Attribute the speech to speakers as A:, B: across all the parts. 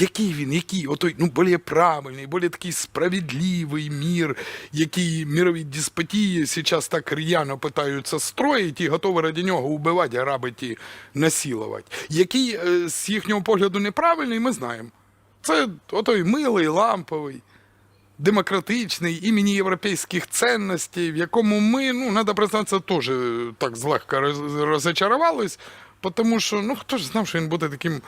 A: який він, який? Отой, ну, більш правильний, більш такий справедливий мір, який мирові деспотії зараз так рьяно питаються строїти і готові ради нього вбивати, грабити і насилувати. Який, е, з їхнього погляду, неправильний, ми знаємо. Це отой милий, ламповий демократичний, імені європейських цінностей, в якому ми, ну, треба признатися, теж так злегка роз- розочарувались, тому що, ну, хто ж знав, що він буде таким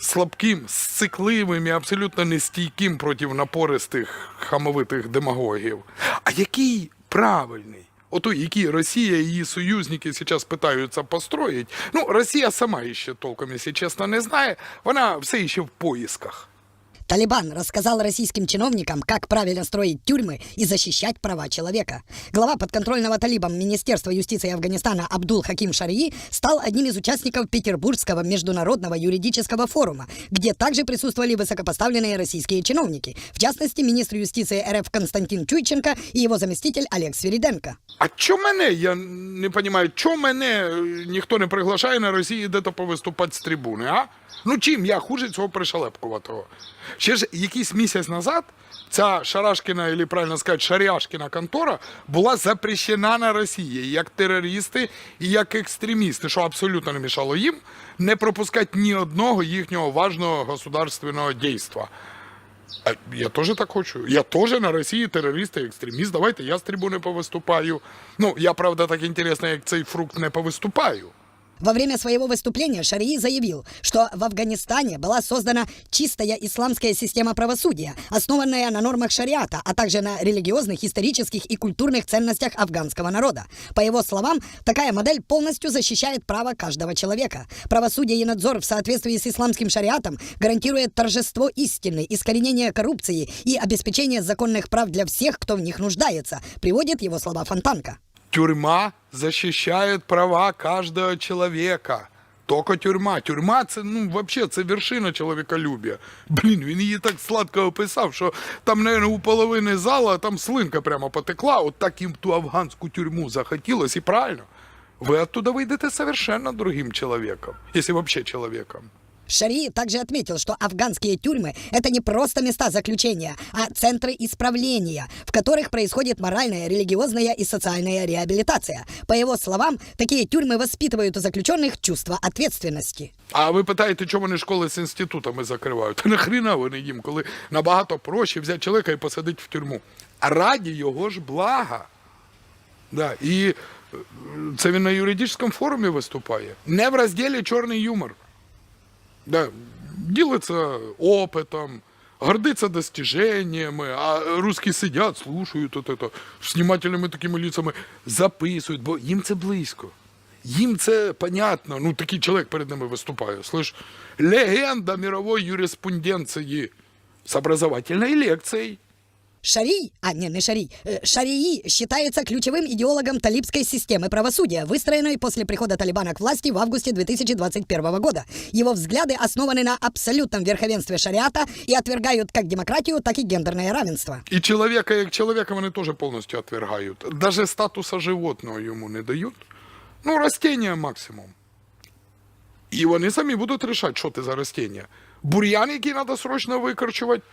A: слабким, сцикливим і абсолютно нестійким проти напористих хамовитих демагогів. А який правильний? Ото, який Росія і її союзники зараз питаються построїть. Ну, Росія сама ще толком, якщо чесно, не знає. Вона все ще в поїсках.
B: Талибан рассказал российским чиновникам, как правильно строить тюрьмы и защищать права человека. Глава подконтрольного талибам Министерства юстиции Афганистана Абдул Хаким Шарии стал одним из участников Петербургского международного юридического форума, где также присутствовали высокопоставленные российские чиновники, в частности, министр юстиции РФ Константин Чуйченко и его заместитель Олег Свириденко.
A: А чо мене, я не розумію, чо мене е, ніхто не приглашає на Росії де-то повиступати з трибуни, а? Ну чим я хуже цього пришелепкуватого? Ще ж якийсь місяць назад ця Шарашкіна, або правильно сказати, Шаряшкіна контора була запрещена на Росії як терористи і як екстремісти, що абсолютно не мішало їм не пропускати ні одного їхнього важного государственного дійства. А я теж так хочу. Я теж на Росії терорист і екстреміст. Давайте я з трибуни повиступаю. Ну, я, правда, так інтересно, як цей фрукт не повиступаю.
B: Во время своего выступления Шарии заявил, что в Афганистане была создана чистая исламская система правосудия, основанная на нормах шариата, а также на религиозных, исторических и культурных ценностях афганского народа. По его словам, такая модель полностью защищает право каждого человека. Правосудие и надзор в соответствии с исламским шариатом гарантирует торжество истины, искоренение коррупции и обеспечение законных прав для всех, кто в них нуждается, приводит его слова Фонтанка.
A: Тюрьма защищает права каждого человека. Только тюрма. Тюрма це ну вообще це вершина чоловіколюбія. Блін, він її так сладко описав, що там, наверное, у половини зала там слинка прямо потекла. От так їм ту афганську тюрму захотілось, і правильно. Ви оттуда вийдете совершенно другим человеком, если вообще человеком.
B: Шари также отметил, что афганские тюрьмы – это не просто места заключения, а центры исправления, в которых происходит моральная, религиозная и социальная реабилитация. По его словам, такие тюрьмы воспитывают у заключенных чувство ответственности.
A: А ви питаєте, чому вони школи з інститутами закривають? Та нахріна вони їм, коли набагато проще взяти чоловіка і посадити в тюрму. А раді його ж блага. Да, і е, це він на юридичному форумі виступає. Не в розділі чорний юмор. Да, ділиться опытом, гордиться достижениями, а русські сидять, слушають от это, з знімательними такими лицами, записують, бо їм це близько. Їм це понятно. Ну, такий чоловік перед ними виступає. Слышь, легенда мирової юриспунденції з образовательной лекцией.
B: Шарий, а не, не Шарий, э, Шарии считается ключевым идеологом талибской системы правосудия, выстроенной после прихода Талибана к власти в августе 2021 года. Его взгляды основаны на абсолютном верховенстве шариата и отвергают как демократию, так и гендерное равенство.
A: І чоловіка, як чоловіка, вони теж повністю отвергають. Даже статуса животного йому не дають. Ну, растіння максимум. І вони самі будуть рішати, що ти за растіння. Бур'ян, який треба срочно викорчувати,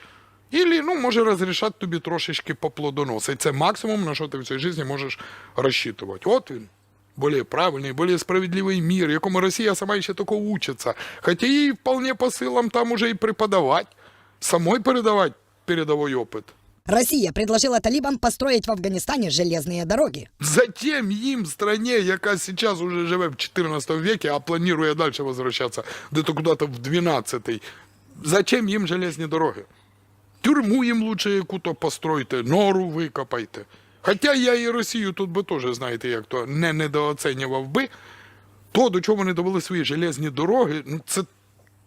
A: Ілі, ну, може розрішати тобі трошечки поплодоносити. Це максимум, на що ти в цій житті можеш розчитувати. От він. Более правильный, более справедливый мир, якому Россия сама еще только учится. Хотя ей вполне по силам там уже и преподавать, самой передавать передовой опыт.
B: Россия предложила талибам построить в Афганистане железные дороги.
A: Затем им, стране, яка сейчас уже живе в 14 веке, а планирує дальше возвращаться где-то куда-то в 12 зачем їм железні дороги? Тюрму їм лучше яку-то постройте, нору викопайте. Хоча я і Росію тут би теж, знаєте, як то не недооцінював би, то, до чого вони довели свої железні дороги, ну це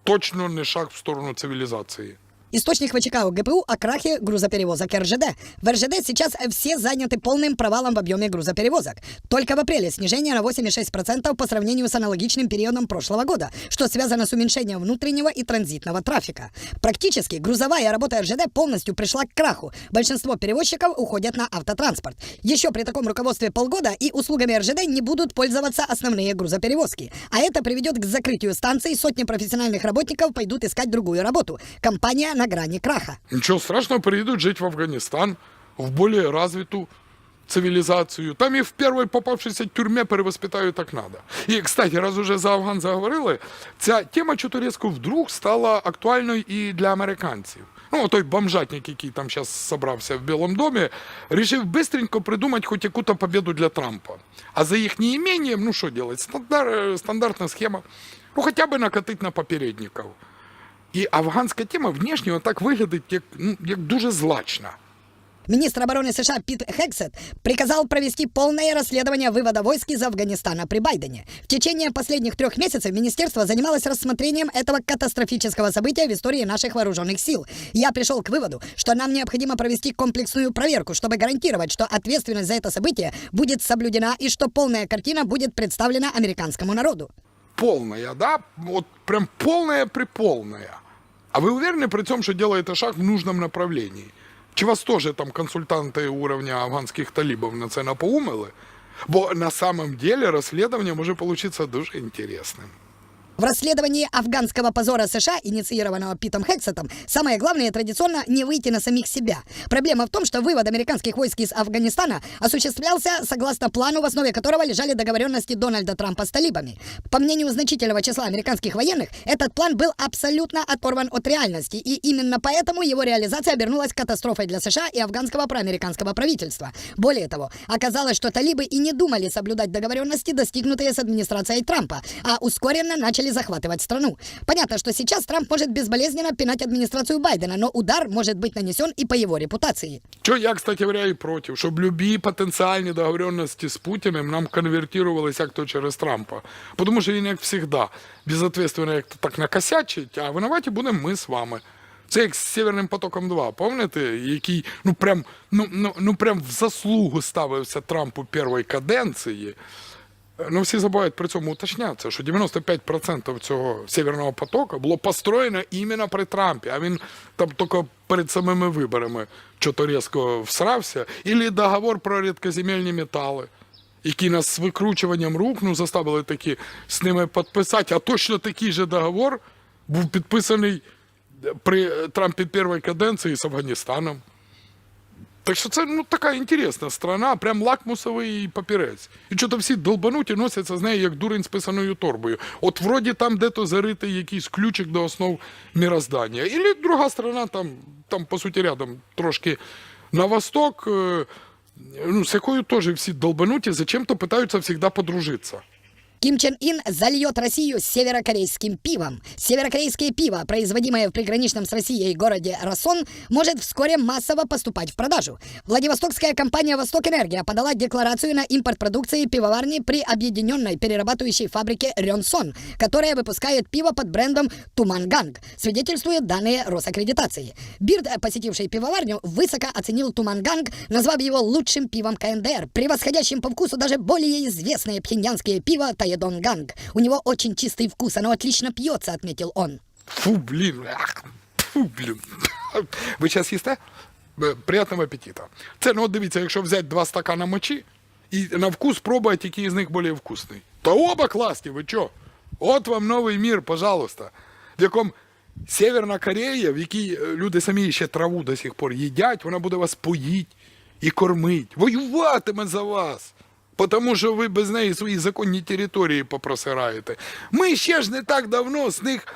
A: точно не шаг в сторону цивілізації.
B: Источник ВЧК ГПУ о крахе грузоперевозок РЖД. В РЖД сейчас все заняты полным провалом в объеме грузоперевозок. Только в апреле снижение на 86% по сравнению с аналогичным периодом прошлого года, что связано с уменьшением внутреннего и транзитного трафика. Практически грузовая работа РЖД полностью пришла к краху. Большинство перевозчиков уходят на автотранспорт. Еще при таком руководстве полгода и услугами РЖД не будут пользоваться основные грузоперевозки. А это приведет к закрытию станций, сотни профессиональных работников пойдут искать другую работу. Компания на грани краха.
A: Ничего страшного, приедут жить в Афганистан, в более развитую цивилизацию. Там и в первой попавшейся тюрьме перевоспитают так надо. І, кстати, раз уже за Афган заговорили, ця тема Чуторецьку вдруг стала актуальною і для американців. Ну, той бомжатник, який там зараз собрався в Білому домі, рішив бистренько придумати хоч яку-то победу для Трампа. А за їх неімением, ну що делать, стандар, стандартна схема. Ну, хоча б накатить на попередників. І афганська тема внешньо так виглядить, як, ну, як дуже злачна.
B: Министр обороны США Пит Хексет приказал провести полное расследование вывода войск из Афганистана при Байдене. В течение последних трех месяцев министерство занималось рассмотрением этого катастрофического события в истории наших вооруженных сил. Я пришел к выводу, что нам необходимо провести комплексную проверку, чтобы гарантировать, что ответственность за это событие будет соблюдена и что полная картина будет представлена американскому народу.
A: Полная, да? Вот прям полная-приполная. А вы уверены при том, что делаете шаг в нужном направлении? Чи теж там консультанты уровня афганских талибов на це напоумили? Бо на самом деле расследование может получиться дуже інтересним.
B: В расследовании афганского позора США, инициированного Питом Хексетом, самое главное традиционно не выйти на самих себя. Проблема в том, что вывод американских войск из Афганистана осуществлялся согласно плану, в основе которого лежали договоренности Дональда Трампа с талибами. По мнению значительного числа американских военных, этот план был абсолютно оторван от реальности, и именно поэтому его реализация обернулась катастрофой для США и афганского проамериканского правительства. Более того, оказалось, что талибы и не думали соблюдать договоренности, достигнутые с администрацией Трампа, а ускоренно начали захватывать страну. Понятно, что сейчас Трамп может безболезненно пинать администрацию Байдена, но удар может быть нанесен и по его репутации.
A: Що я, кстати говоря, і проти, щоб любі потенціальні договоренності з Путіним нам конвертувалися як то через Трампа. Тому що він, як завжди, безответственно як так накосячить, а винуваті будемо ми з вами. Це як з Северним потоком 2, пам'ятаєте, який ну прям, ну, ну, ну прям в заслугу ставився Трампу першої каденції. Ну, всі забувають при цьому уточняться, що 95% цього Северного потока було построєно іменно при Трампі, а він там тільки перед самими виборами чого різко всрався. Ілі договор про рідкоземельні метали, який нас з викручуванням рук ну, заставили таки з ними підписати. А точно такий же договор був підписаний при Трампі першої каденції з Афганістаном. Так що це ну, така інтересна страна, прям лакмусовий папірець. І що-то всі долбануті носяться з нею як дурень з писаною торбою. От вроді там де-то заритий якийсь ключик до основ міроздання. Ілі друга страна, там, там по суті, рядом трошки на восток, е, ну, з якою теж всі долбануті, зачем-то питаються завжди подружитися.
B: Ким Чен Ин зальет Россию северокорейским пивом. Северокорейское пиво, производимое в приграничном с Россией городе Расон, может вскоре массово поступать в продажу. Владивостокская компания «Восток Энергия» подала декларацию на импорт продукции пивоварни при объединенной перерабатывающей фабрике «Рёнсон», которая выпускает пиво под брендом «Туманганг», свидетельствуют данные Росаккредитации. Бирд, посетивший пивоварню, высоко оценил «Туманганг», назвав его лучшим пивом КНДР, превосходящим по вкусу даже более известное пхеньянское пиво «Таедонганг». У него очень чистый вкус, оно отлично пьется, отметил он.
A: Фу, блін. ах, Фу, блін. Ви зараз їсте? Приятного апетита. Це, ну от дивіться, якщо взяти два стакана мочі і на вкус пробувати, який з них більш вкусний. То оба класні, ви чо? От вам новий мір, пожалуйста. В якому Северна Корея, в якій е, люди самі ще траву до сих пор їдять, вона буде вас поїть і кормить. Воюватиме за вас. Тому що ви без неї свої законні території попросираєте. Ми ще ж не так давно з них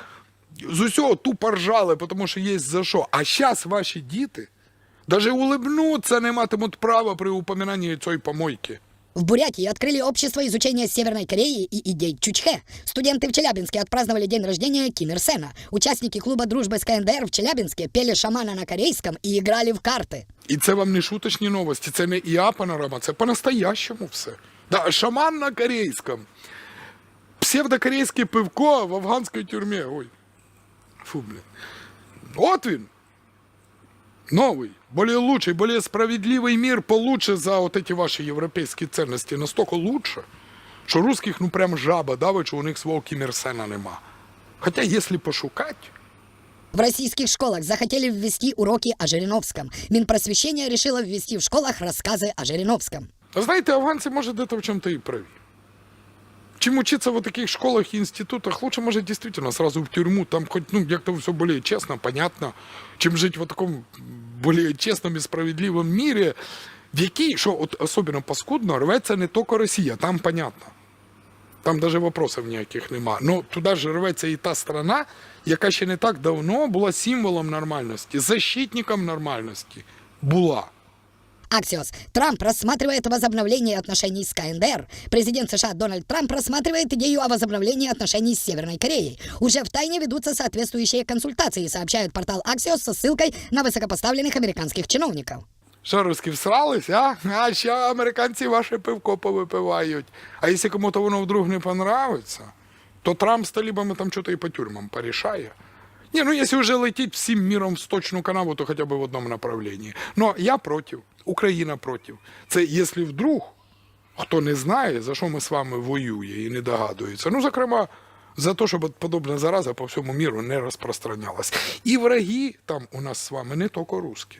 A: з усього тупо ржали, тому що є за що. А зараз ваші діти навіть улибнуться не матимуть права при упоминанні цієї помойки.
B: В Бурятии открыли общество изучения Северной Кореи и идей Чучхе. Студенты в Челябинске отпраздновали день рождения Ким Ир Сена. Участники клуба дружбы с КНДР в Челябинске пели шамана на корейском и играли в карты.
A: І це вам не шуточні новості, це не ІА панорама, це по-настоящему все. Да, шаман на корейському. Псевдокорейське пивко в афганській тюрмі. Ой. Фу, блін. От він. Новый, более лучший, более справедливый мир получше за вот эти ваши европейські цінності. Настільки лучше, що русських ну прям жаба давить, що у них свого Кімірсена нема. Хоча, якщо пошукати,
B: В российских школах захотели ввести уроки о Жириновском. Минпросвещение решило ввести в школах рассказы о Жириновском.
A: А знаете, афганцы, может, это в чем-то и правы. Чем учиться в таких школах и институтах, лучше, может, действительно сразу в тюрьму, там хоть, ну, как-то все более честно, понятно, чем жить в таком более честном и справедливом мире, в який, що от особливо паскудно, рветься не тільки Росія, там понятно. Там навіть вопросів ніяких нема. Ну туди ж рветься і та страна, яка ще не так давно була символом нормальності, защитником нормальності. Була.
B: Аксиос. Трамп рассматривает возобновление отношений с КНДР. Президент США Дональд Трамп рассматривает идею о возобновлении отношений с Северной Кореей. Уже в тайне ведутся соответствующие консультации, сообщает портал Аксиос со ссылкой на высокопоставленных американских чиновников.
A: Що русські всрались, а? А ще американці ваше пивко повипивають. А якщо кому-то воно вдруг не понравиться, то Трамп з талібами там щось і по тюрмам порішає. Ні, ну якщо вже летіть всім міром в сточну канаву, то хоча б в одному направлении. Ну, я против, Україна против. Це якщо вдруг хто не знає, за що ми з вами воює і не догадується. Ну, зокрема, за те, щоб подобна зараза по всьому міру не розпространялась. І враги там у нас з вами не тільки русські.